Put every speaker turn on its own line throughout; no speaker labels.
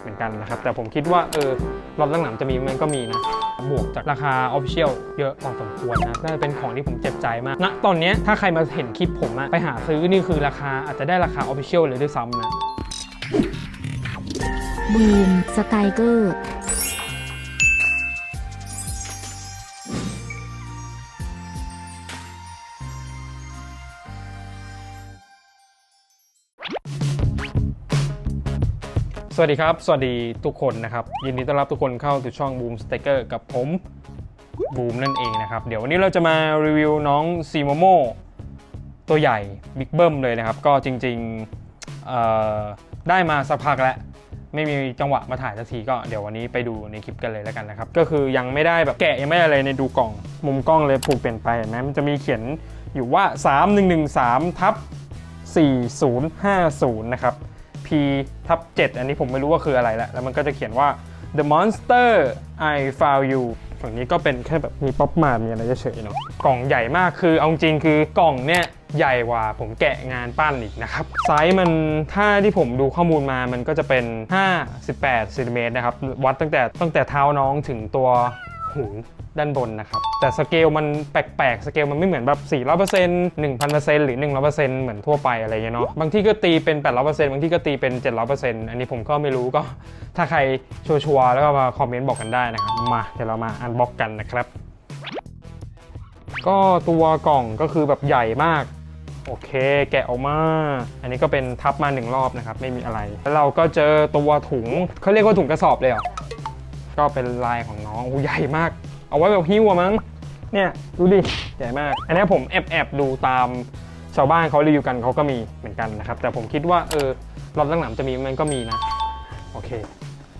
เหมือนกันนะครับ แต่ผมคิดว่าเออรถหลังๆจะมีมันก็มีนะ บวกจากราคา Official เยอะพอสมควรนะน่าจะเป็นของที่ผมเจ็บใจมากณตอนนี้ถ้าใครมาเห็นคลิปผมอะไปหาซื้อนี่คือราคาอาจจะได้ราคา Official เลยด้วยซ้ำนะ
บูมสไตเกอร์
สวัสดีครับ สวัสดีทุกคนนะครับ ยินดีต้อนรับทุกคนเข้าสู่ช่อง Boom Staker กับผมบูมนั่นเองนะครับ เดี๋ยววันนี้เราจะมารีวิวน้องซีโมโมตัวใหญ่บิ๊กเบิ้มเลยนะครับ ก็จริงๆได้มาสักพักแล้ว ไม่มีจังหวะมาถ่ายสักทีก็เดี๋ยววันนี้ไปดูในคลิปกันเลยแล้วกันนะครับ ก็คือยังไม่ได้แบบแกะยังไม่อะไรในดูกล่อง มุมกล้องเลยผูกเปลี่ยนไปเห็นไหมมันจะมีเขียนอยู่ว่า 3113ทับ4050 นะครับ P ทับ7อันนี้ผมไม่รู้ว่าคืออะไรแหละแล้วมันก็จะเขียนว่า the monster I found you ฝั่งนี้ก็เป็นแค่แบบมีป๊อปมามีอะไรเฉยๆเนาะกล่องใหญ่มากคือเอาจริงคือกล่องเนี่ยใหญ่กว่าผมแกะงานปั้นอีกนะครับ ไซส์มันถ้าที่ผมดูข้อมูลมามันก็จะเป็น 58ซนติเมตรนะครับ วัดตั้งแต่ตั้งแต่เท้าน้องถึงตัว หูด้านบนนะครับ แต่สเกลมันแปลกๆ สเกลมันไม่เหมือนแบบ 400% 1,000%หรือ 100%เหมือนทั่วไปอะไรเงี้ยเนาะบางที่ก็ตีเป็น 800%บางที่ก็ตีเป็น 700%อันนี้ผมก็ไม่รู้ก็ ถ้าใครชัวร์แล้วก็มาคอมเมนต์บอกกันได้นะครับ มาเดี๋ยวเรามาอันบ็อกกันนะครับ ก็ตัวกล่องก็คือแบบใหญ่มากโอเค แกะออกมา อันนี้ก็เป็นทับมาหนึ่งรอบนะครับ ไม่มีอะไร แล้วเราก็เจอตัวถุงเขาเรียกว่าถุงกระสอบเลยเหรอ ก็เป็นลายของน้องอู้ใหญ่มาก เอาไว้แบบหิ้วอะมั้ง เนี่ยดูดิใหญ่มาก อันนี้ผมแอบแอบดูตามชาวบ้านเขารีวิวกันเขาก็มีเหมือนกันนะครับ แต่ผมคิดว่าเออรถหลังจะมีมันก็มีนะ โอเค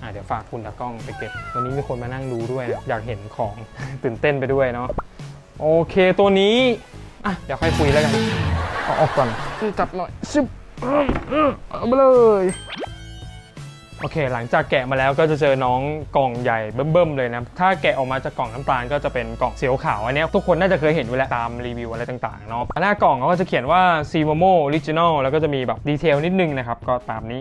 อะเดี๋ยวฝากคุณตากล้องไปเก็บ วันนี้มีคนมานั่งดูด้วยนะอยากเห็นของ ตื่นเต้นไปด้วยเนาะโอเคตัวนี้อะเดี๋ยวค่อยคุยแล้วกันเอาออกก่อนจับหน่อยชิบเอาไปเลย โอเค หลังจากแกะมาแล้วก็จะเจอน้องกล่องใหญ่เบิ่มๆเลยนะ ถ้าแกะออกมาจากกล่องน้ำตาลก็จะเป็นกล่องเสียวขาว อันนี้ทุกคนน่าจะเคยเห็นอยู่แล้วตามรีวิวอะไรต่างๆเนาะ หน้ากล่องเขาก็จะเขียนว่า c m o m o Original แล้วก็จะมีแบบดีเทลนิดนึงนะครับ ก็ตามนี้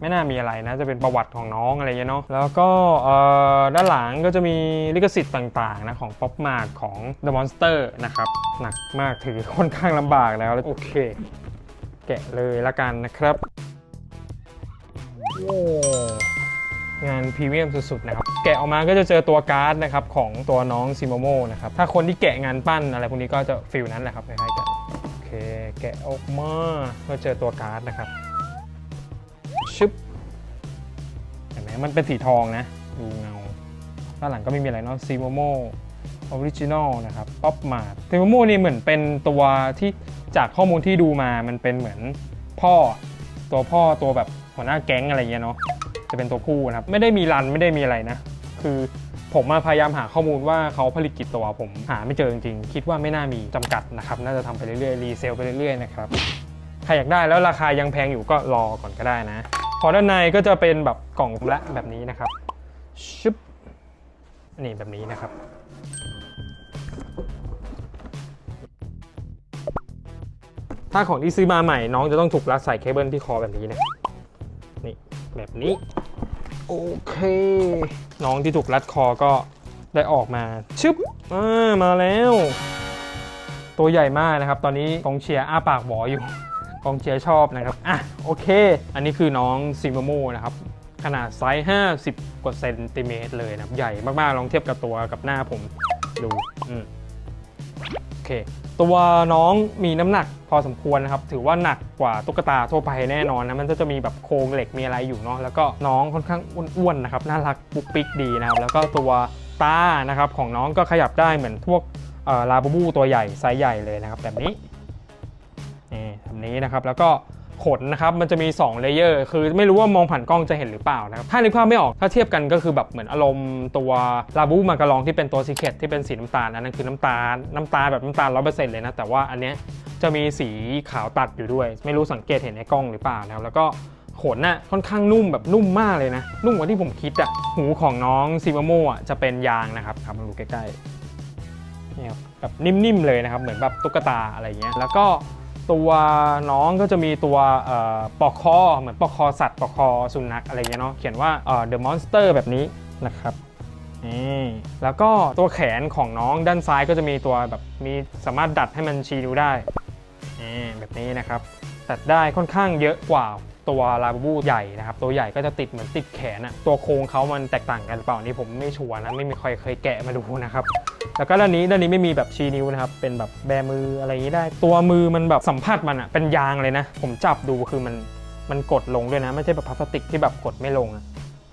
ไม่น่ามีอะไรนะ จะเป็นประวัติของน้องอะไรเงี้ยเนาะ แล้วก็อ่อด้านหลังก็จะมีลิขสิทธิ์ต่างๆนะของ Pop Mart ของ The Monster นะครับ หนักมากถือค่อนข้างลำบากแล้ว โอเค แกะเลยละกันนะครับโอ้ พรีเมียมสุดๆนะครับแกะออกมาก็จะเจอตัวการ์ดนะครับของตัวน้องซิโมโมนะครับถ้าคนที่แกะงานปั้นอะไรพวกนี้ก็จะฟิลนั้นแหละครับคล้ายๆกันโอเคแกะออกมาก็เจอตัวการ์ดนะครับชึบเห็นไหมมันเป็นสีทองนะ ดูเงาด้านหลังก็ไม่มีอะไรเนาะซิโมโมออริจินอลนะครับป๊อปมาซิโมโมนี่เหมือนเป็นตัวที่จากข้อมูลที่ดูมามันเป็นเหมือนพ่อตัวพ่อตัวแบบหัวหน้าแก๊งอะไรเงี้ยเนาะ จะเป็นตัวผู้นะครับ ไม่ได้มีรันไม่ได้มีอะไรนะ คือผมมาพยายามหาข้อมูลว่าเขาผลิตกี่ตัวผมหาไม่เจอจริงๆ คิดว่าไม่น่ามีจำกัดนะครับ น่าจะทำไปเรื่อยๆ รีเซลไปเรื่อยๆ นะครับ ใครอยากได้แล้วราคายังแพงอยู่ก็รอก่อนก็ได้นะ พอด้านในก็จะเป็นแบบกล่องละแบบนี้นะครับชึบนี่แบบนี้นะครับถ้าของที่ซื้อมาใหม่น้องจะต้องถูกรัดใส่เคเบิลที่คอแบบนี้นะ แบบนี้ โอเค น้องที่ถูกรัดคอก็ได้ออกมา ชึบอ่ามาแล้ว ตัวใหญ่มากนะครับ ตอนนี้กองเชียร์อ้าปากหวออยู่กองเชียร์ชอบนะครับ อะ โอเค อันนี้คือน้องซิมโมนะครับ ขนาดไซส์ 50 กว่าเซนติเมตรเลยนะครับใหญ่มากๆ ลองเทียบกับตัวกับหน้าผม ดู อืมโอ เค ตัวน้องมีน้ำหนักพอสมควรนะครับ ถือว่าหนักกว่าตุ๊กตาทั่วไปแน่นอนนะ มันก็จะมีแบบโครงเหล็กมีอะไรอยู่เนาะ แล้วก็น้องค่อนข้างอ้วนๆนะครับ น่ารักปุ๊กปิ๊กดีนะครับ แล้วก็ตัวตานะครับของน้องก็ขยับได้เหมือนพวกลาบูบูตัวใหญ่ไซส์ใหญ่เลยนะครับแบบนี้นี่แบบนี้นะครับ แล้วก็ ขนนะครับมันจะมี2เลเยอร์คือไม่รู้ว่ามองผ่านกล้องจะเห็นหรือเปล่านะครับถ้านึกภาพไม่ออกถ้าเทียบกันก็คือแบบเหมือนอารมณ์ตัวลาบูมาการองที่เป็นตัวซีเคทที่เป็นสีน้ำตาลอันนั้นคือน้ำตาลน้ำตาลแบบน้ำตาลร้อเลยนะแต่ว่าอันเนี้ยจะมีสีขาวตัดอยู่ด้วย ไม่รู้สังเกตเห็นในกล้องหรือเปล่านะครับแล้วก็ขนน่ะค่อนข้างนุ่มแบบนุ่มมากเลยนะ นุ่มกว่าที่ผมคิดอะหูของน้องซิวาโมอะจะเป็นยางนะครับครับมาดูใกล้ๆนี่ครับแบบนิ่มๆเลยนะครับ เหมือนแบบตุ๊กตาอะไรเงี้ยแล้วก็ ตัวน้องก็จะมีตัวปอกคอเหมือนปอกคอสัตว์ปอกคอสุนัขอะไรเงี้ยเนาะเขียนว่า the monster แบบนี้นะครับแล้วก็ตัวแขนของน้องด้านซ้ายก็จะมีตัวแบบมีสามารถดัดให้มันชี้นิ้วได้แบบนี้นะครับ ตัดได้ค่อนข้างเยอะกว่า ตัวลาบูบูใหญ่นะครับ ตัวใหญ่ก็จะติดเหมือนติดแขนอะตัวโครงเขามันแตกต่างกันหรือเปล่านี่ผมไม่ชัวร์นะ ไม่มีใครเคยแกะมาดูนะครับแล้วก็ด้านนี้ด้านนี้ไม่มีแบบชี้นิ้วนะครับ เป็นแบบแบมืออะไรอย่างนี้ได้ ตัวมือมันแบบสัมผัสมันอะเป็นยางเลยนะ ผมจับดูคือมันมันกดลงด้วยนะ ไม่ใช่แบบพลาสติกที่แบบกดไม่ลงอะ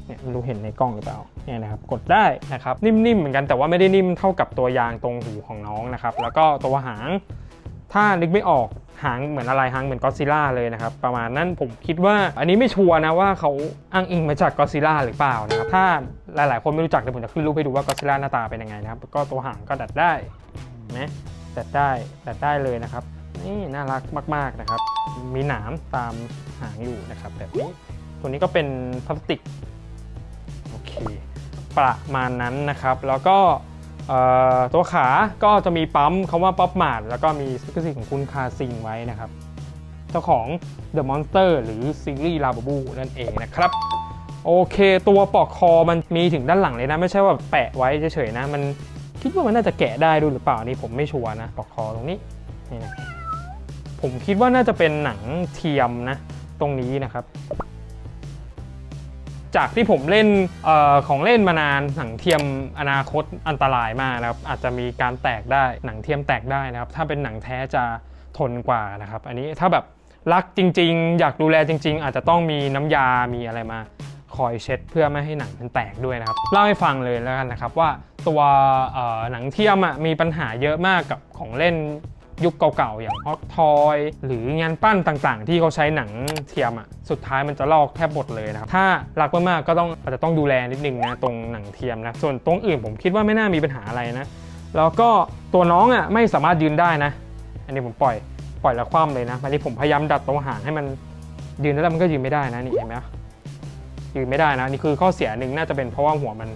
เนี่ยรู้เห็นในกล้องหรือเปล่าเนี่ยนะครับกดได้นะครับนิ่มๆเหมือนกันแต่ว่าไม่ได้นิ่มเท่ากับตัวยางตรงหูของน้องนะครับแล้วก็ตัวหางถ้านึกไม่ออก หางเหมือนอะไรหางเหมือนก็ซิล่าเลยนะครับ ประมาณนั้นผมคิดว่าอันนี้ไม่ชัวร์นะว่าเขาอ้างอิงมาจากก็ซิล่าหรือเปล่านะครับ ถ้าหลายๆ คนไม่รู้จักเดี๋ยวผมจะขึ้นรูปให้ดูว่าก็ซิล่าหน้าตาเป็นยังไงนะครับ ก็ตัวหางก็ดัดได้นไหมดัดได้ดัดได้เลยนะครับ นี่น่ารักมาก ๆนะครับ มีหนามตามหางอยู่นะครับ แบบนี้ตัวนี้ก็เป็นพลาสติกโอเคประมาณนั้นนะครับ แล้วก็ ตัวขาก็จะมีปั๊มคำว่าป๊อปมาดแล้วก็มีสติกเกอร์สีของคุณคาซิงไว้นะครับ เจ้าของ The Monster หรือซีรีส์ลาบบูนั่นเองนะครับ โอเคตัวปลอกคอมันมีถึงด้านหลังเลยนะ ไม่ใช่ว่าแปะไว้เฉยๆนะ มันคิดว่ามันน่าจะแกะได้ด้วยหรือเปล่านี่ผมไม่ชัวร์นะปลอกคอตรงนี้นี่นะผมคิดว่าน่าจะเป็นหนังเทียมนะ ตรงนี้นะครับ จากที่ผมเล่นออของเล่นมานานหนังเทียมอนาคตอันตรายมากนะครับอาจจะมีการแตกได้หนังเทียมแตกได้นะครับ ถ้าเป็นหนังแท้จะทนกว่านะครับ อันนี้ถ้าแบบรักจริง ๆ อยากดูแลจริง ๆ อาจจะต้องมีน้ำยามีอะไรมาคอยเช็ดเพื่อไม่ให้หนังมันแตกด้วยนะครับเล่าให้ฟังเลยแล้วกันนะครับว่าตัวหนังเทียมมีปัญหาเยอะมากกับของเล่น ยุคเก่าๆ อย่างฮอตทอยหรืองานปั้นต่างๆ ที่เขาใช้หนังเทียมอะสุดท้ายมันจะลอกแทบหมดเลยนะครับ ถ้ารักมากๆก็ต้องอาจจะต้องดูแลนิดนึงนะตรงหนังเทียมนะส่วนตรงอื่นผมคิดว่าไม่น่ามีปัญหาอะไรนะแล้วก็ตัวน้องอะไม่สามารถยืนได้นะ อันนี้ผมปล่อยปล่อยแล้วคว่ำเลยนะอันนี้ผมพยายามดัดตรงหางให้มันยืนแล้วมันก็ยืนไม่ได้นะนี่เห็นไหมยืนไม่ได้นะนี่คือข้อเสียหนึ่งน่าจะเป็นเพราะว่าหัวมัน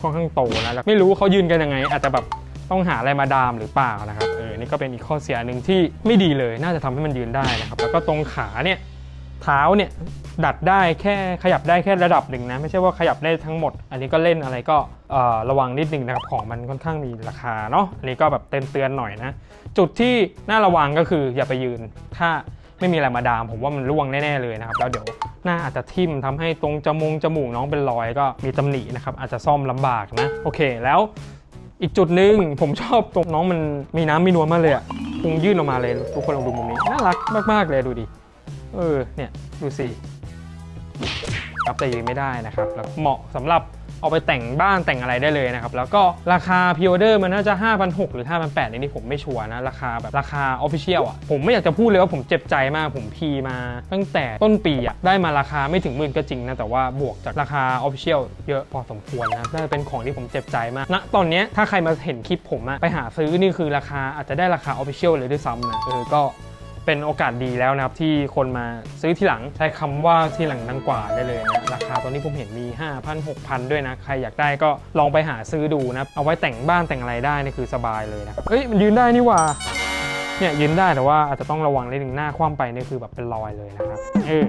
ค่อนข้างโตนะแล้วไม่รู้เขายืนกันยังไง อาจจะแบบ ต้องหาอะไรมาดามหรือเปล่านะครับเออนี่ก็เป็นอีกข้อเสียหนึ่งที่ไม่ดีเลย น่าจะทำให้มันยืนได้นะครับ แล้วก็ตรงขาเนี่ยเท้าเนี่ยดัดได้แค่ขยับได้แค่ระดับหนึ่งนะไม่ใช่ว่าขยับได้ทั้งหมด อันนี้ก็เล่นอะไรก็ระวังนิดนึงนะครับของมันค่อนข้างมีราคาเนาะอันนี้ก็แบบเตือนเตือนๆหน่อยนะ จุดที่น่าระวังก็คืออย่าไปยืน ถ้าไม่มีอะไรมาดาม ผมว่ามันร่วงแน่ ๆ เลยนะครับ แล้วเดี๋ยวหน้าอาจจะทิ่มทำให้ตรงจมูกจมูกน้องเป็นรอยก็มีตำหนินะครับอาจจะซ่อมลำบากนะโอเคแล้ว อีกจุดหนึ่งผมชอบตรงน้องมันมีน้ำมีนวลมากเลยอะพุงยื่นออกมาเลย ทุกคนลองดูมุมนี้ น่ารักมากๆเลยดูดิ เออเนี่ยดูสิครับแต่ยืนไม่ได้นะครับแล้วเหมาะสำหรับ เอาไปแต่งบ้านแต่งอะไรได้เลยนะครับ แล้วก็ราคาพิออเดอร์มันน่าจะ 5,600 หรือ 5,800ในนี้ผมไม่ชัวร์นะ ราคาแบบราคาออฟฟิเชียลอะ ผมไม่อยากจะพูดเลยว่าผมเจ็บใจมาก ผมพีมาตั้งแต่ต้นปีอะ ได้มาราคาไม่ถึงหมื่นก็จริงนะ แต่ว่าบวกจากราคาออฟฟิเชียลเยอะพอสมควรนะน่าจะเป็นของที่ผมเจ็บใจมากณตอนนี้ถ้าใครมาเห็นคลิปผมอะไปหาซื้อนี่คือราคาอาจจะได้ราคาออฟฟิเชียลเลยด้วยซ้ำนะเออก็ เป็นโอกาสดีแล้วนะครับที่คนมาซื้อทีหลังใช้คำว่าทีหลังดังกว่าได้เลยนะราคาตอนนี้ผมเห็นมี 5,000 6,000 ด้วยนะ ใครอยากได้ก็ลองไปหาซื้อดูนะเอาไว้แต่งบ้านแต่งอะไรได้นี่คือสบายเลยนะครับเอ้ยมันยืนได้นี่ว่าเนี่ยยืนได้แต่ว่าอาจจะต้องระวังเรื่องหน้าคว่ำไปนี่คือแบบเป็นรอยเลยนะครับเออ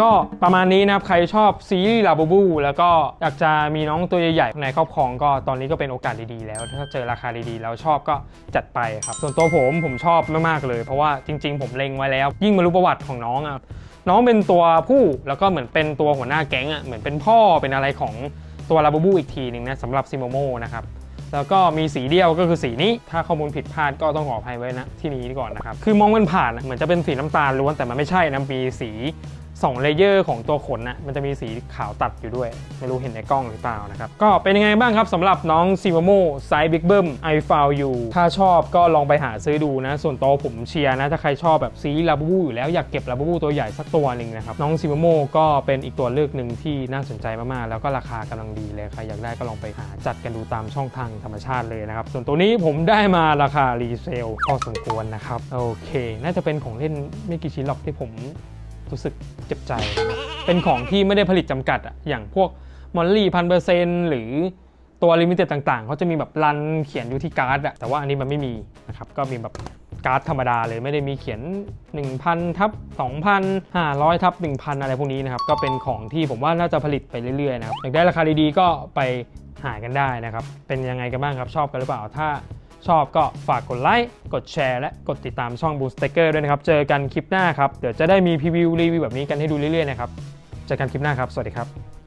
ก็ประมาณนี้นะครับ ใครชอบซีรีส์ลาบูบูแล้วก็อยากจะมีน้องตัวใหญ่ๆในครอบครองก็ตอนนี้ก็เป็นโอกาสดีๆแล้ว ถ้าเจอราคาดีๆ แล้วชอบก็จัดไปครับ ส่วนตัวผมผมชอบมากๆเลย เพราะว่าจริง ๆ ผมเล็งไว้แล้ว ยิ่งมารู้ประวัติของน้องอะน้องเป็นตัวผู้แล้วก็เหมือนเป็นตัวหัวหน้าแก๊งอะเหมือนเป็นพ่อเป็นอะไรของตัวลาบูบูอีกทีหนึ่งนะสำหรับซิโมโมนะครับแล้วก็มีสีเดียวก็คือสีนี้ ถ้าข้อมูลผิดพลาดก็ต้องขออภัยไว้นะที่นี้ก่อนนะครับ คือมองมันผ่านเหมือนจะเป็นสีน้ำตาลล้วนแต่มันไม่ใช่นะมีสี 2เลเยอร์ของตัวขนนะมันจะมีสีขาวตัดอยู่ด้วย ไม่รู้เห็นในกล้องหรือเปล่านะครับ ก็เป็นยังไงบ้างครับสำหรับน้องซีวโมไซส์บิ๊กเบิ้ม I found you ถ้าชอบก็ลองไปหาซื้อดูนะ ส่วนตัวผมเชียร์นะ ถ้าใครชอบแบบซีลาบูบูอยู่แล้วอยากเก็บลาบูบูตัวใหญ่สักตัวหนึ่งนะครับ น้องซีวโมก็เป็นอีกตัวเลือกหนึ่งที่น่าสนใจมากๆ แล้วก็ราคากำลังดีเลยใครอยากได้ก็ลองไปหาจัดกันดูตามช่องทางธรรมชาติเลยนะครับส่วนตัวนี้ผมได้มาราคารีเซลพอสมควรนะครับโอเค น่าจะเป็นของเล่นไม่กี่ชิ้นหรอกที่ผม รู้สึกเจ็บใจ เป็นของที่ไม่ได้ผลิตจำกัดอะอย่างพวกมอลลี่พันเปอร์เซนหรือตัวลิมิเต็ดต่างๆ เขาจะมีแบบรันเขียนอยู่ที่การ์ดอะแต่ว่าอันนี้มันไม่มีนะครับ ก็มีแบบการ์ดธรรมดาเลยไม่ได้มีเขียน 1,000ทับ2,000 500ทับ1,000 อะไรพวกนี้นะครับ ก็เป็นของที่ผมว่าน่าจะผลิตไปเรื่อยๆนะครับอยากได้ราคาดีๆก็ไปหากันได้นะครับ เป็นยังไงกันบ้างครับชอบกันหรือเปล่าถ้า ชอบก็ฝากกดไลค์ กดแชร์ และกดติดตามช่องบูสเตเกอร์ด้วยนะครับ เจอกันคลิปหน้าครับ เดี๋ยวจะได้มีพรีวิวรีวิวแบบนี้กันให้ดูเรื่อยๆนะครับ เจอกันคลิปหน้าครับ สวัสดีครับ